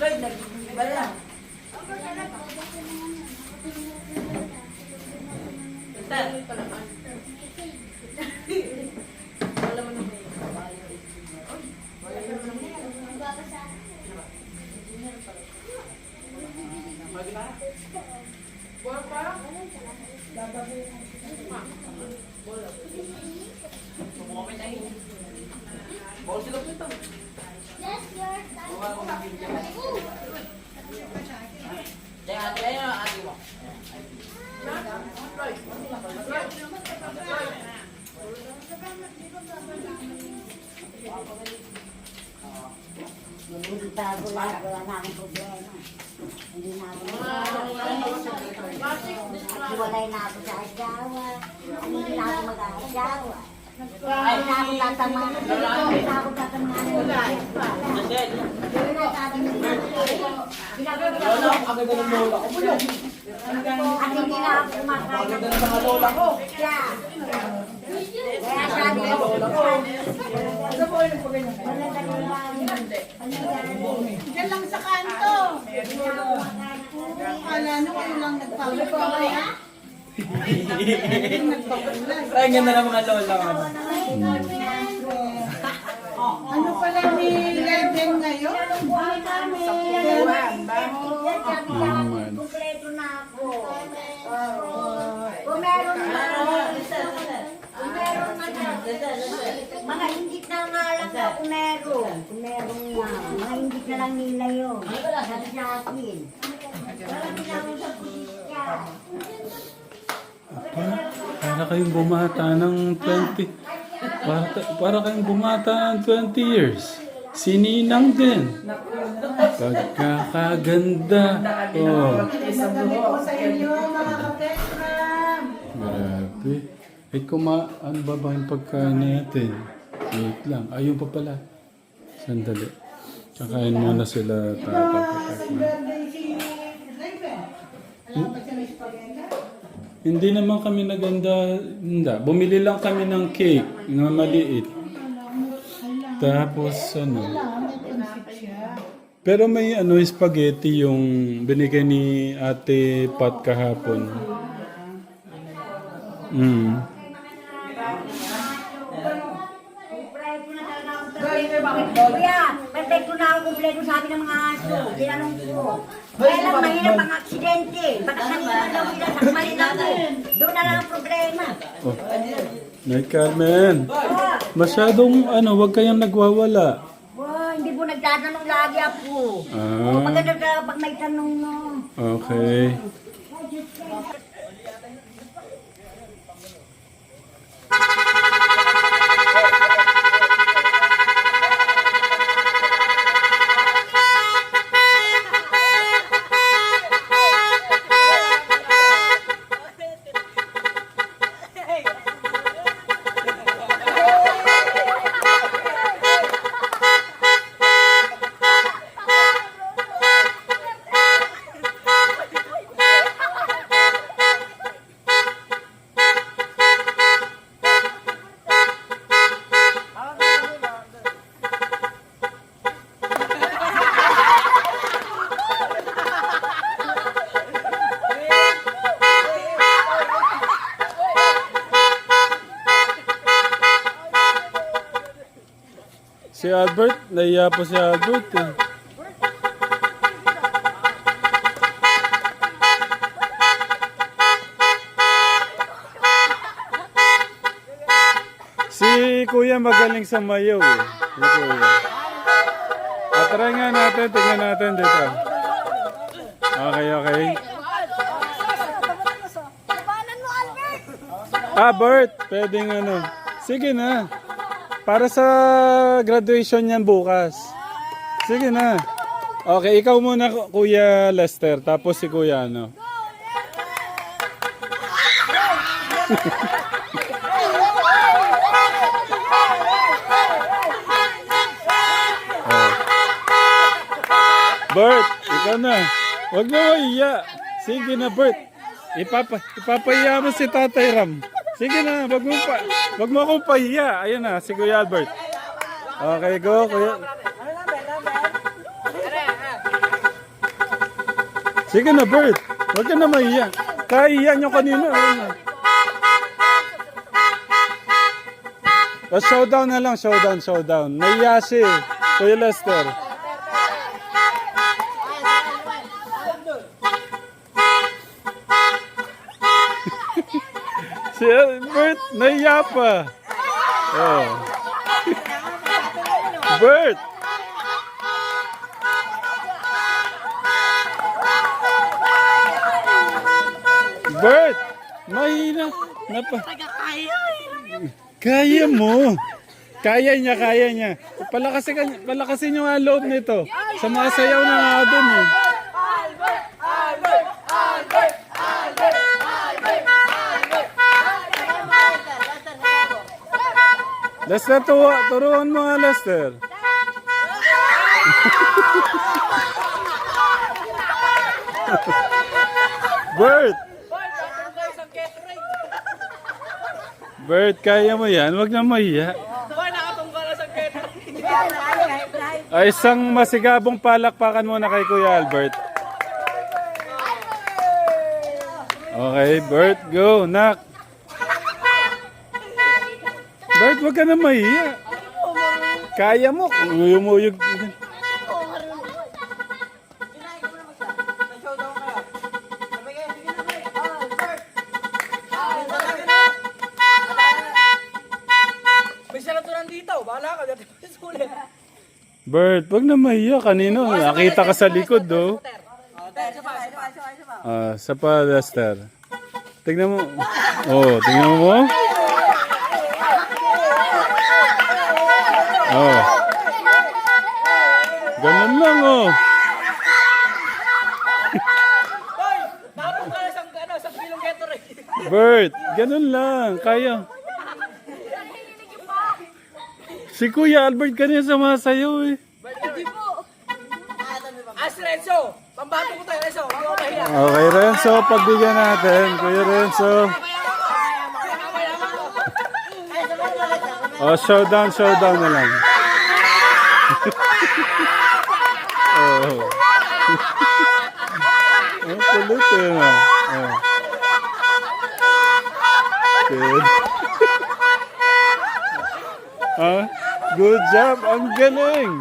Kaya ate, ayun ang ate mo. Nililita ko lahat, wala na akong problema. Hindi na ako Hiwalay na ako sa asawa. Hindi na mag-aasawa. Hindi na ako tatamaan. Hindi na ako tatamaan. Nandun. Hindi na sabi ng Lola, ang ganda ng lola ko. Bulong. At hindi na ako kumakain. Ang ganda ng mga lola ko. Kaya, kaya sabi ko, wala talaga Diyan lang sa kanto. Akala nyo kayo lang nagpapalay. Ay, ang ganda ng mga lola ko. Ano pala ni Legend ngayon? Kumpleto na ako. Kung meron na, kung meron na, mga ingit na nga lang daw kung meron. Kung meron nga, mga ingit na lang nila yun. Sabi sa akin. Walang ginawin sa pulisya. Pa, para kayong bumata ng 20. Para, para kayong bumata ng 20 years. Sininang din. Pagkakaganda. Oh, grabe. Eh, kuma, ano ba ba yung pagkain natin? Wait lang. Ayun pa pala. Sandali. Kakain muna sila Happy tatapos. birthday si Raven. Alam ba siya may spaghetti? Hindi naman kami naganda. Hindi. Bumili lang kami ng cake na maliit. Tapos ano. Pero may ano spaghetti yung binigay ni Ate Pat kahapon. Mm. Kuya, perfecto na ako kumpleto sabi ng mga aso. Tinanong ko. Kaya lang mahirap ang aksidente. Baka kanina daw sila sa kumalin ako. Doon na lang ang problema. Oh. Nay Carmen, Oh, masyadong ano, wag kayong nagwawala. oh, hindi po nagtatanong lagi ako. Ah. Oh, maganda ka pag may tanong mo. Okay. Si Albert, naiya po si Albert eh. Si Kuya magaling sa mayaw eh. Si Kuya. At try nga natin, tingnan natin dito. Okay, okay. Ah, Bert, pwedeng ano. Sige na. Para sa graduation niyan bukas. Sige na. Okay, ikaw muna, Kuya Lester, tapos si Kuya ano. Bert, ikaw na. Huwag mo iya. Sige na, Bert. Ipapa, ipapahiya mo si Tatay Ram. Sige na, wag mo pa. Wag mo akong pahiya. Ayun na, si Kuya Albert. Okay, go, Kuya. Sige na, Bert. Huwag ka na mahiya. Kahiya nyo kanina. Ayun na. O, showdown na lang, showdown, showdown. Nahiya eh. Kuya Lester. Si Bert, nahiya pa. Oh. Bert! Bert! Mahina. Napa. Kaya mo. Kaya niya, kaya niya. Palakasin, ka, palakasin ang loob nito. Sumasayaw na nga dun eh. Lester, tuwa, turuan mo nga, Lester. Bert! Bert, kaya mo yan. Huwag na mahiya. Ay, isang masigabong palakpakan muna kay Kuya Albert. Okay, Bert, go, nak. Bert, huwag ka na mahiya. Kaya mo. Umuyog. May salaturan dito. Bahala ka. Dati pa sulit. Bert, wag na mahiya. Kanino, nakita ka sa likod, do. Ah, sa pa, Lester. Tignan mo. Oh, tignan mo. Oh. Ganun lang, oh. Bert, ganun lang. Kaya. Si Kuya Albert kanina sumasayaw eh. As Renzo! Pambato ko tayo, Renzo. Okay, Renzo, pagbigyan natin. Kuya Renzo. Oh, showdown, showdown na lang. oh. Ang kulit eh. Oh. Good. ah, good job. Ang galing.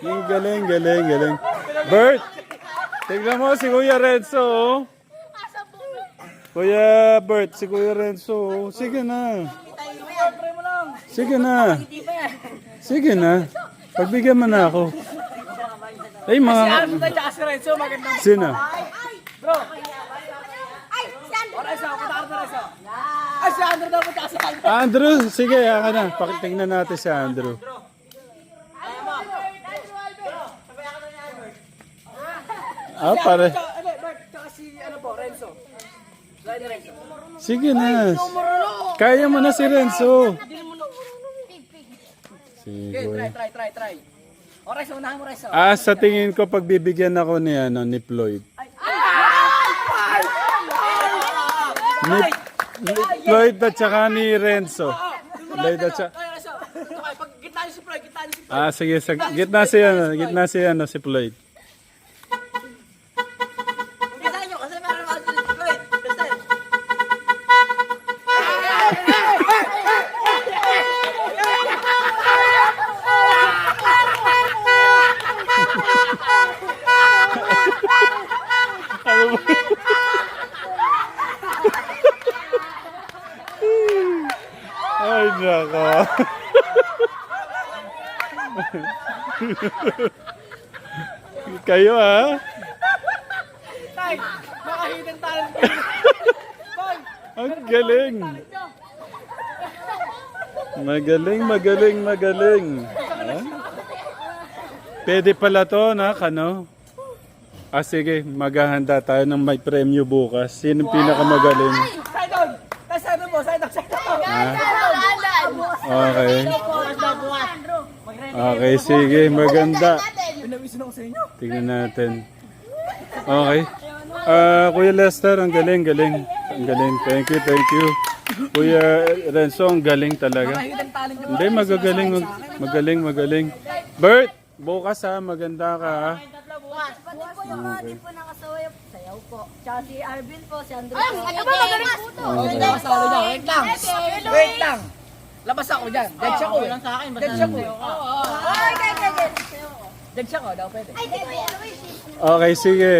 Ang galing, galing, galing. Bert, tignan mo si Kuya Renzo. oh. Kuya Bert, si Kuya Renzo. Sige na. Sige na. Sige na. Pagbigyan mo na ako. Ay, mga... Ano tayo tsaka si Renzo? Magandang. Sino? Bro! O, Renzo. Punta ka na, Renzo. Ay, si Andrew daw tsaka si Andrew. Andrew, sige, haka na. Pakitingnan natin si Andrew. Ah, pare. Tsaka, ano, Bert, tsaka si, ano po, Renzo. Dahil ni Renzo. Sige na. Kaya mo na si Renzo. Sige. try, try, try, try. O, Renzo, unahan mo, Renzo. Ah, sa tingin ko pagbibigyan ako ni ano ni Floyd. Ni, ni Floyd at saka ni Renzo. Floyd at saka niyo si Floyd, si Floyd. Ah, sige, sa gitna si ano, gitna si ano si Floyd. Kayo ah. Tay, baka hidden talent. Boy, Ang galing. Magaling, magaling, magaling. Ha? pwede pala to, na, ano? Ah, sige, maghahanda tayo ng may premyo bukas. Sino pinakamagaling? Side down! Side down po, side down, side down! Okay. Okay, sige, maganda. Pinawisin ako sa inyo. Tingnan natin. Okay. Ah, Kuya Lester, ang galing, galing. Ang galing. Thank you, thank you. Kuya Renzo, ang galing talaga. Hindi, magagaling, mag- magaling, magaling. Bert, bukas ha, maganda ka ha. Pati po yung mga di po nakasayaw. Sayaw po. Tsaka si Arvin po, si Andrew. Ay, ano ba magaling po to? Wait lang. Wait lang. Labas ako dyan. Dead siya ko eh. sa akin, Dead siya ko. Ay, kay, kay, kay. Dead siya ko, daw pwede. Ay, di yan? Okay, sige.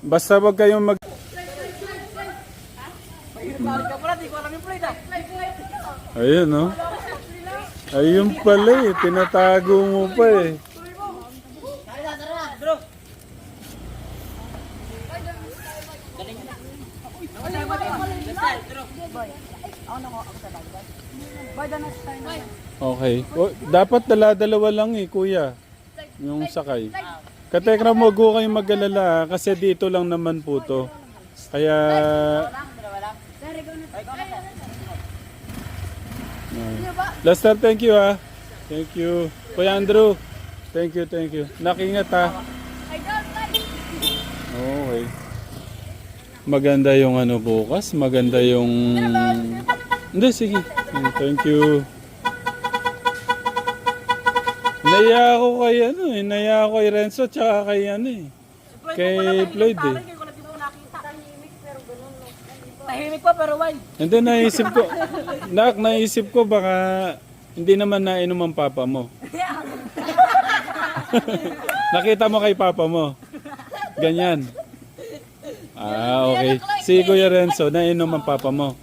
Basta wag kayong mag... Balik ka pala, di ko alam yung play na. Ayun, no? Ayun pala eh, tinatago mo pa eh. Bro. Okay. O, dapat dala-dalawa lang eh, kuya. Yung sakay. Katekra mo, go kayong mag-alala ah, kasi dito lang naman po to. Kaya... Ah. Lester, thank you ah. Thank you. Kuya Andrew, thank you, thank you. Nakingat ha. Okay. Maganda yung ano bukas, maganda yung... Hindi, sige. Thank you. Naya ako kay ano eh, naya ako kay Renzo tsaka kay ano eh. Kay Floyd eh. Hindi. Tahimik pa pero why? Then naisip ko, nak, naisip ko baka hindi naman nainom ang papa mo. Nakita mo kay papa mo. Ganyan. Ah, okay. Si Kuya Renzo, nainom ang papa mo.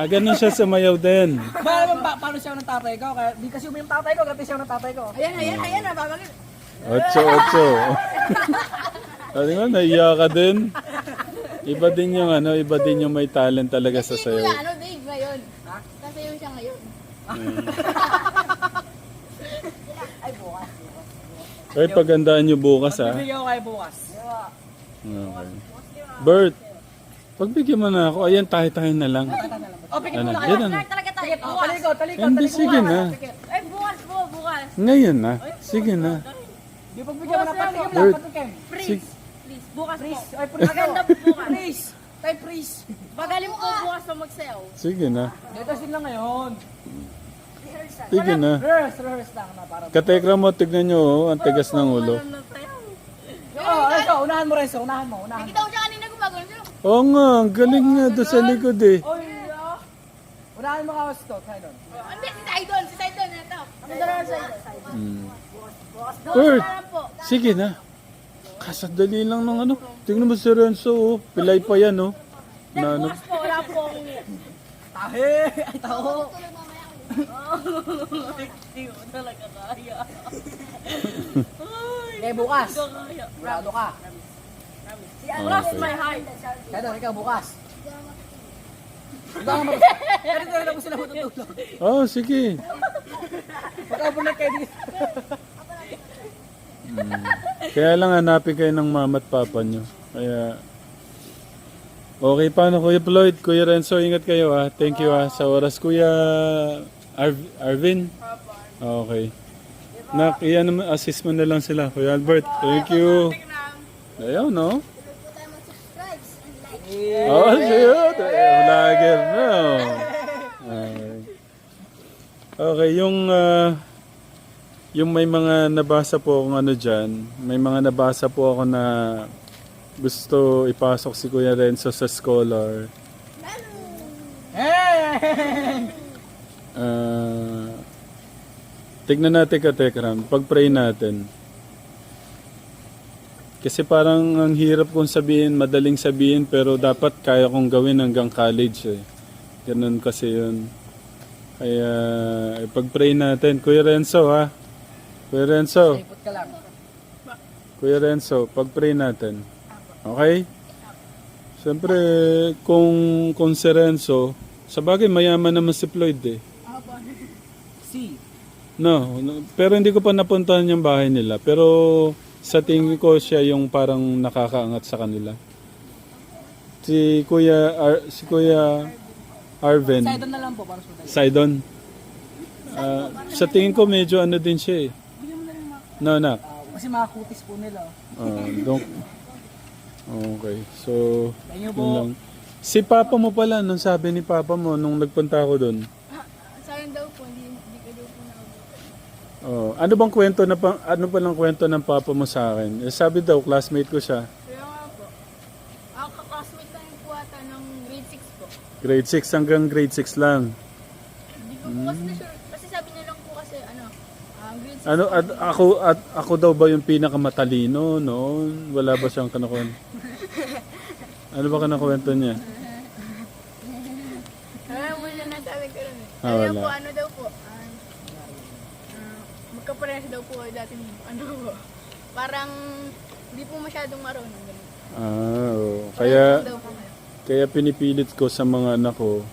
Ah, ganun siya sumayaw din. Paano, pa, paano siya ng tatay ko? Kaya, di kasi uminom tatay ko, gratis siya ng tatay ko. Ayan, ayan, ayan. Nababagin. Ocho, ocho. Sabi mo, naiya ka din. Iba din yung ano, iba din yung may talent talaga sa sayaw. Ano, Dave, ngayon? Kasi yun siya ngayon. Ay, pagandaan nyo bukas ha. Bibigyan ko kayo bukas. Okay. Bert, pagbigyan mo na ako, ayan tayo-tayo na lang. O, pikit Ano, muna kayo. yan ano. Talaga tayo. O, talikod, talikod, Hindi, talikod. sige na. Ay, bukas po, bukas. Ngayon na. Sige na. Di pagbigyan mo na, patikim lang, Bert. patikim. Sige. Please, bukas po. Ay, please. Maganda po bukas. Please. Tay, please. Magaling po bukas pa magsayaw. Sige na. Dito sila ngayon. Sige na. Rehearse, rehearse lang na para. Katekra mo, tignan nyo, oh, ang tigas ng ulo. Oo, Renzo, unahan mo Renzo, unahan mo, unahan mo. Nakita ko siya kanina gumagano siya. Oo nga, ang galing nga doon sa likod eh. Oy, ah. Unahan mo kawas to, doon. Hindi, si Saidon, si Saidon. Ito. Ano dalawa sa? Hmm. Na lang po. sige na. Kasadali lang ng ano. Tingnan mo si Renzo, oh. Pilay pa yan, oh. Na ano. Bukas po, wala po akong Tahe! Ay, tao! Hindi ko talaga kaya. Okay, bukas. Prado ka. Cross my heart. Kaya doon, ikaw bukas. Lang sila matutulog. Oh, sige. Kayo dito. Kaya lang hanapin kayo ng mama at papa nyo. Kaya... Okay, paano Kuya Floyd? Kuya Renzo, ingat kayo ah. Thank you ah. Sa oras, Kuya Arv- Arvin? Okay. Nak, iyan naman, assist mo na lang sila. Kuya Albert, thank you. Ayaw, no? Oh, shoot! Vlogger, no? Okay. Yung... ah, yung may mga nabasa po akong ano dyan, may mga nabasa po ako na gusto ipasok si Kuya Renzo sa scholar. Ah, tignan natin ka, Tekram. Pag-pray natin. Kasi parang ang hirap kong sabihin, madaling sabihin, pero dapat kaya kong gawin hanggang college eh. Ganun kasi yun. Kaya, pag-pray natin. Kuya Renzo ha. Kuya Renzo. Kuya Renzo, pag-pray natin. Okay? Siyempre, kung, kung si Renzo, sa bagay mayaman naman si Floyd eh. Si. No, pero hindi ko pa napuntahan yung bahay nila. Pero sa tingin ko siya yung parang nakakaangat sa kanila. Si Kuya Ar, si Kuya Arven. Sidon na lang po para sa. Sidon. Ah, sa tingin ko medyo ano din siya eh. No, nak. Kasi mga kutis po nila. Ah, don't. Okay. So, yun lang. Si Papa mo pala, nung sabi ni Papa mo nung nagpunta ako doon. Sayang daw po, hindi, hindi ka daw po na Oh, ano bang kwento na pa, ano pa lang kwento ng papa mo sa akin? Eh, sabi daw classmate ko siya. Kaya nga po. Ako kaklasmate lang po ata ng grade 6 po. Grade 6 hanggang grade 6 lang. Hindi ko po kasi na sure. Kasi sabi niya lang po kasi ano, ah, grade 6 Ano at ako at ako daw ba yung pinakamatalino noon? Wala ba siyang kanakon? Ano ba kanakwento niya? Ano po siya nasabi ko rin. Ah, wala. po, ano daw po. ah, ah, magkaparehas daw po dati ni ano po. Parang hindi po masyadong marunong. ganun. Ah, oo. Parehas Kaya daw po kayo. kaya pinipilit ko sa mga anak ko,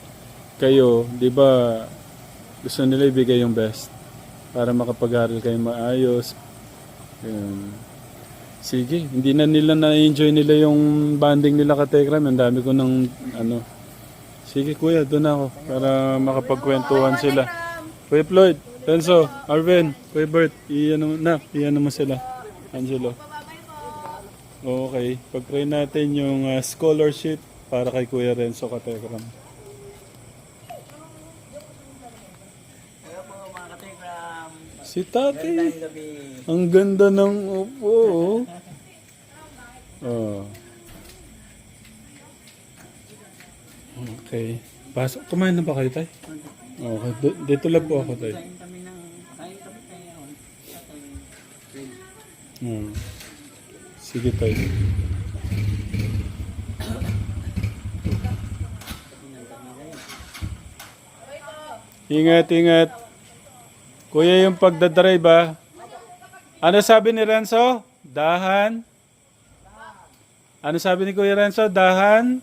kayo, 'di ba, gusto nila ibigay yung best para makapag-aral kayo maayos. Ganun. Sige, hindi na nila na-enjoy nila yung banding nila ka Tekram. Ang dami ko ng ano. Sige kuya, doon ako para makapagkwentuhan sila. Kuya Floyd, Tenso, Arvin, Kuya Bert, iyan naman na, iyan naman sila. Angelo. Okay, pag-pray natin yung uh, scholarship para kay Kuya Renzo Katekram. Si Tati, ang ganda ng upo. oh. Oh. Okay. Pasok. Kumain na ba kayo, Tay? Okay. D- dito lang po ako, Tay. Kain kami ng... Kain kami kayo. Hmm. Sige, Tay. Ingat, ingat. Kuya, yung pagdadrive ah. Ano sabi ni Renzo? Dahan? Ano sabi ni Kuya Renzo? Dahan?